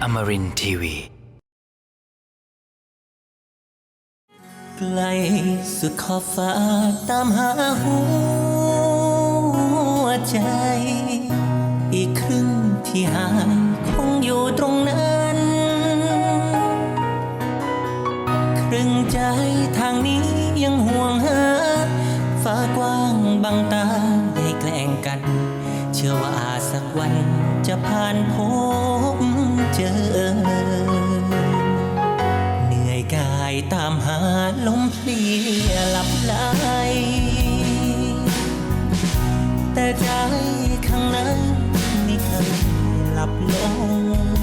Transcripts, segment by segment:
Amarin Tiwi. ไกลสุดขอบฟ้าตามหาหัวใจ อีกครึ่งที่หางคงอยู่ตรงนั้น ครึ่งใจทางนี้ยังห่วงหา ฟ้ากว้างบังตาให้แกล้งกัน เชื่อว่าสักวันจะผ่านพบ เจอ เหนื่อยกายตามหาลมเพลียหลับไหลแต่ใจข้างในไม่เคยหลับลงนั่ง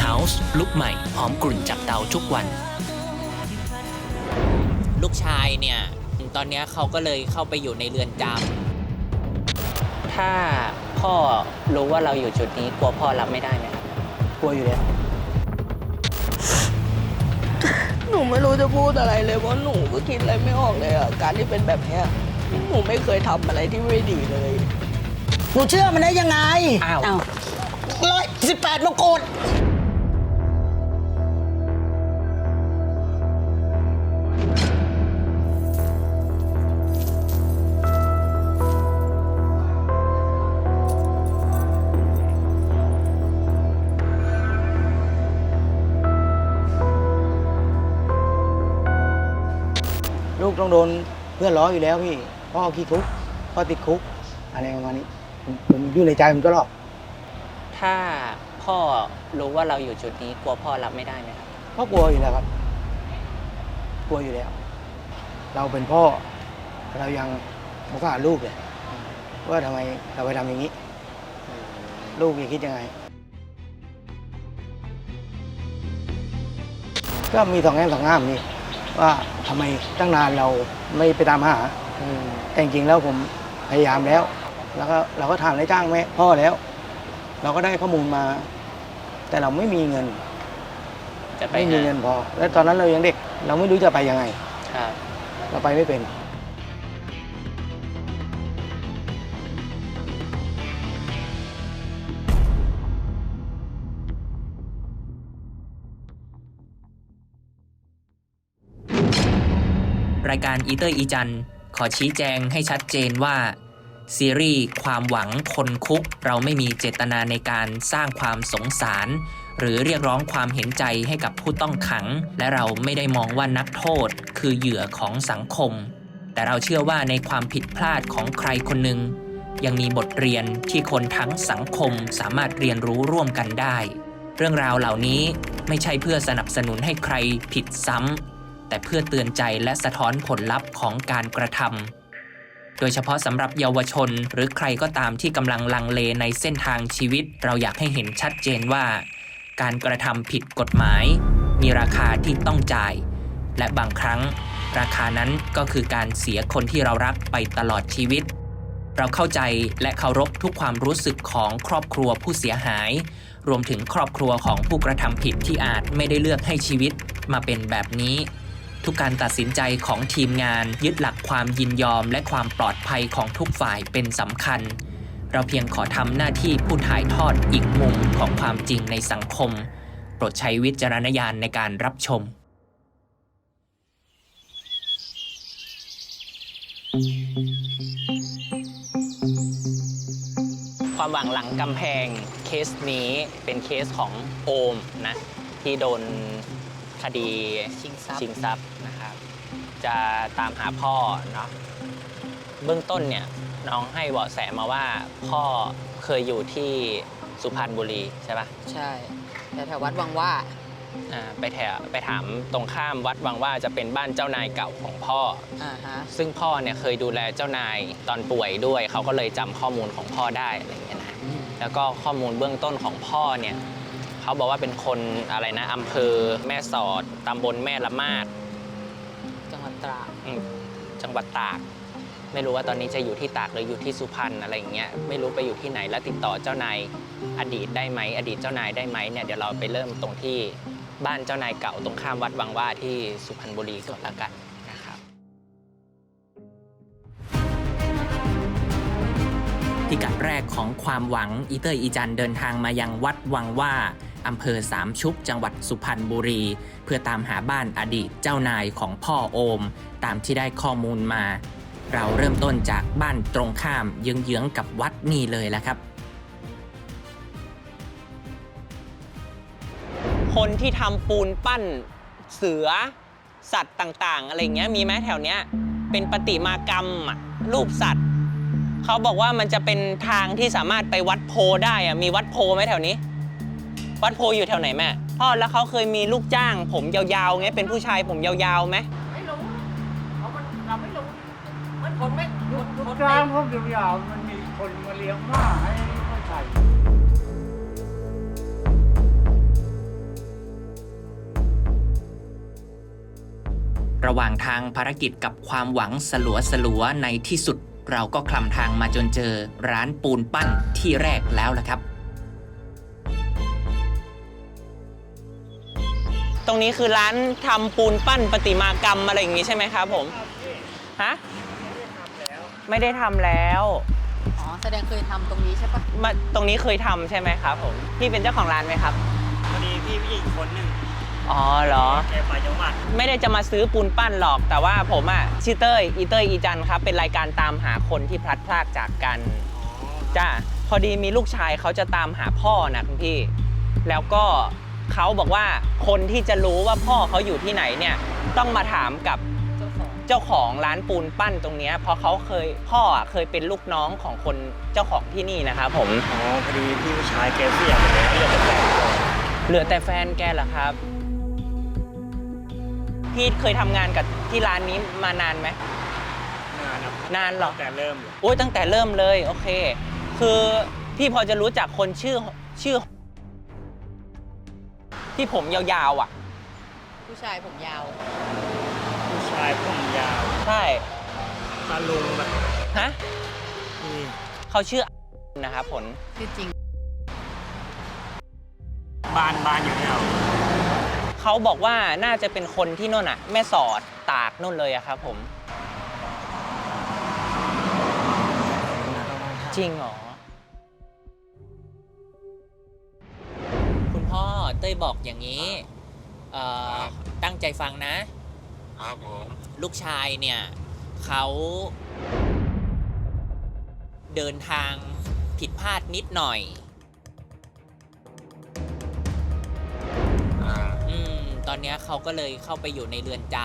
พาฟาร์มเฮาส์ลุกใหม่หอมกลุ่นจากเตาทุกวัน ลูกชายเนี่ย ตอนเนี้ยเขาก็เลยเข้าไปอยู่ในเรือนจำถ้าพ่อรู้ว่าเราอยู่จุดนี้กลัวพ่อรับไม่ได้ไหมครับกลัวอยู่แล้ว หนูไม่รู้จะพูดอะไรเลยเพราะหนูก็คิดอะไรไม่ออกเลยอะการที่เป็นแบบเนี้ยหนูไม่เคยทำอะไรที่ไม่ดีเลย หนูเชื่อมันได้ยังไงอ้าว ร้อยสิบแปดมงกุฎ ลูกต้องโดนเพื่อนล้ออยู่แล้วพี่พ่อขี้คุกพ่อติดคุก อะไรประมาณนี้ผมผมอยู่ในใจผมตลอดถ้าพ่อรู้ว่าเราอยู่จุดนี้กลัวพ่อรับไม่ได้ไหมครับพ่อกลัวอยู่แล้วครับ กลัวอยู่แล้ว เราเป็นพ่อ เรายังมกล้าลูกเลยว่าทำไมเราไปทำอย่างนี้ ลูกจะคิดยังไง ก็มีสองแง่สองงามนี่ ว่าทำไมตั้งนานเราไม่ไปตามหาแต่จริงๆแล้วผมพยายามแล้ว แล้วก็เราก็ถามนายจ้างแม่พ่อแล้ว เราก็ได้ข้อมูลมา แต่เราไม่มีเงินจะไปไม่มีหาเงินพอ และตอนนั้นเรายังเด็ก เราไม่รู้จะไปยังไง ครับ เราไปไม่เป็น รายการอีเตอร์อีจันขอชี้แจงให้ชัดเจนว่า ซีรีส์ความหวังคนคุก เราไม่มีเจตนาในการสร้างความสงสาร หรือเรียกร้องความเห็นใจให้กับผู้ต้องขัง และเราไม่ได้มองว่านักโทษ คือเหยื่อของสังคม แต่เราเชื่อว่าในความผิดพลาดของใครคนหนึ่งยังมีบทเรียนที่คนทั้งสังคมสามารถเรียนรู้ร่วมกันได้ เรื่องราวเหล่านี้ไม่ใช่เพื่อสนับสนุนให้ใครผิดซ้ำ แต่เพื่อเตือนใจและสะท้อนผลลัพธ์ของการกระทำ โดยเฉพาะสำหรับเยาวชนหรือใครก็ตามที่กำลังลังเลในเส้นทางชีวิต เราอยากให้เห็นชัดเจนว่า การกระทำผิดกฎหมาย มีราคาที่ต้องจ่าย และบางครั้ง ราคานั้นก็คือการเสียคนที่เรารักไปตลอดชีวิต เราเข้าใจและเคารพทุกความรู้สึกของครอบครัวผู้เสียหายรวมถึงครอบครัวของผู้กระทำผิดที่อาจไม่ได้เลือกให้ชีวิตมาเป็นแบบนี้ ทุกการตัดสินใจของทีมงานยึดหลักความยินยอมและความปลอดภัยของทุกฝ่ายเป็นสำคัญ เราเพียงขอทำหน้าที่ผู้ถ่ายทอดอีกมุมของความจริงในสังคม โปรดใช้วิจารณญาณในการรับชม ความหวังหลังกำแพงเคสนี้เป็นเคสของโอมนะที่โดน คดีชิงทรัพย์ชิงทรัพย์นะครับ จะตามหาพ่อเนาะเบื้องต้นเนี่ยน้องให้เบาะแสมาว่าพ่อเคยอยู่ที่สุพรรณบุรีใช่ปะใช่แต่แถววัดวังว่าอ่าไปแถวไปถามตรงข้ามวัดวังว่าจะเป็นบ้านเจ้านายเก่าของพ่ออ่าฮะซึ่งพ่อเนี่ยเคยดูแลเจ้านายตอนป่วยด้วย เขาก็เลยจำข้อมูลของพ่อได้อะไรอย่างเงี้ยนะแล้วก็ข้อมูลเบื้องต้นของพ่อเนี่ย เขาบอกว่าเป็นคนอะไรนะอำเภอแม่สอดตำบลแม่ละมาดจังหวัดตราดอืมจังหวัดตาก ไม่รู้ว่าตอนนี้จะอยู่ที่ตากหรืออยู่ที่สุพรรณอะไรอย่างเงี้ยไม่รู้ไปอยู่ที่ไหนแล้วติดต่อเจ้านายอดีตได้ไหมอดีตเจ้านายได้ไหมเนี่ยเดี๋ยวเราไปเริ่มตรงที่บ้านเจ้านายเก่าตรงข้ามวัดวังว่าที่สุพรรณบุรีก่อนละกันนะครับ พิกัดแรกของความหวังอีเตอร์อีจันเดินทางมายังวัดวังว่า อำเภอสามชุกจังหวัดสุพรรณบุรี เพื่อตามหาบ้านอดีตเจ้านายของพ่อโอม ตามที่ได้ข้อมูลมา เราเริ่มต้นจากบ้านตรงข้ามเยื้องๆกับวัดนี่เลยแหละครับ คนที่ทำปูนปั้นเสือ สัตว์ต่างๆ อะไรเงี้ยมีไหมแถวเนี้ย เป็นปฏิมากรรมอะรูปสัตว์ เขาบอกว่ามันจะเป็นทางที่สามารถไปวัดโพได้อะมีวัดโพไหมแถวนี้ วัดโพอยู่แถวไหนแม่พ่อแล้วเขาเคยมีลูกจ้าง ผมยาวๆไงเป็นผู้ชายผมยาวๆไหมไม่รู้เพราะมันเราไม่รู้มันคนไม่คนคนกลางพวกยาวๆมันมีคนมาเลี้ยงม้าให้ไม่ใส่ระหว่างทางภารกิจกับความหวังสลัวสลัวๆในที่สุด เราก็คลำทางมาจนเจอร้านปูนปั้นที่แรกแล้วล่ะครับ ตรงนี้คือร้านทำปูนปั้นประติมากรรมอะไรอย่างงี้ใช่ไหมครับผมฮะไม่ได้ทำแล้วอ๋อแสดงเคยทำตรงนี้ใช่ปะมาตรงนี้เคยทำใช่ไหมครับผมพี่เป็นเจ้าของร้านไหมครับพอดีพี่ผู้หญิงคนหนึ่งอ๋อเหรอ แกไปจังหวัดไม่ได้จะมาซื้อปูนปั้นหรอก แต่ว่าผมอะชื่อเต้ยอีเต้ยอีจันครับเป็นรายการตามหาคนที่พลัดพรากจากกัน จ้าพอดีมีลูกชายเขาจะตามหาพ่อนะคุณพี่ แล้วก็ เขาบอกว่าคนที่จะรู้ว่าพ่อเขาอยู่ที่ไหนเนี่ยต้องมาถามกับเจ้าของเจ้าของร้านปูนปั้นตรงเนี้ยเพราะเขาเคยพ่ออะเคยเป็นลูกน้องของคนเจ้าของที่นี่นะครับผม อ๋อพอดีพี่ผู้ชายแกเสียไปแล้วเรียกแต่แฟนก่อนเหลือแต่แฟนแกเหรอครับ พี่เคยทำงานกับที่ร้านนี้มานานไหม นานครับนานเหรอแต่เริ่มเลย โอ้ยตั้งแต่เริ่มเลย โอเค คือพี่พอจะรู้จักคนชื่อชื่อ ที่ผมยาวๆอะ ผู้ชายผมยาว ผู้ชายผมยาวใช่ ตาลุงแบบฮะ นี่เขาชื่อนะครับผล ชื่อจริงบ้านบ้านอยู่เนี่ยเขาบอกว่าน่าจะเป็นคนที่นู่นอะ แม่สอดตากนู่นเลยอะครับผม จริงเหรอ ต้ยบอกอย่างนี้เอ่อตั้งใจฟังนะ ครับผมลูกชายเนี่ยเขาเดินทางผิดพลาดนิดหน่อย อ่าอืม ตอนเนี้ยเขาก็เลยเข้าไปอยู่ในเรือนจ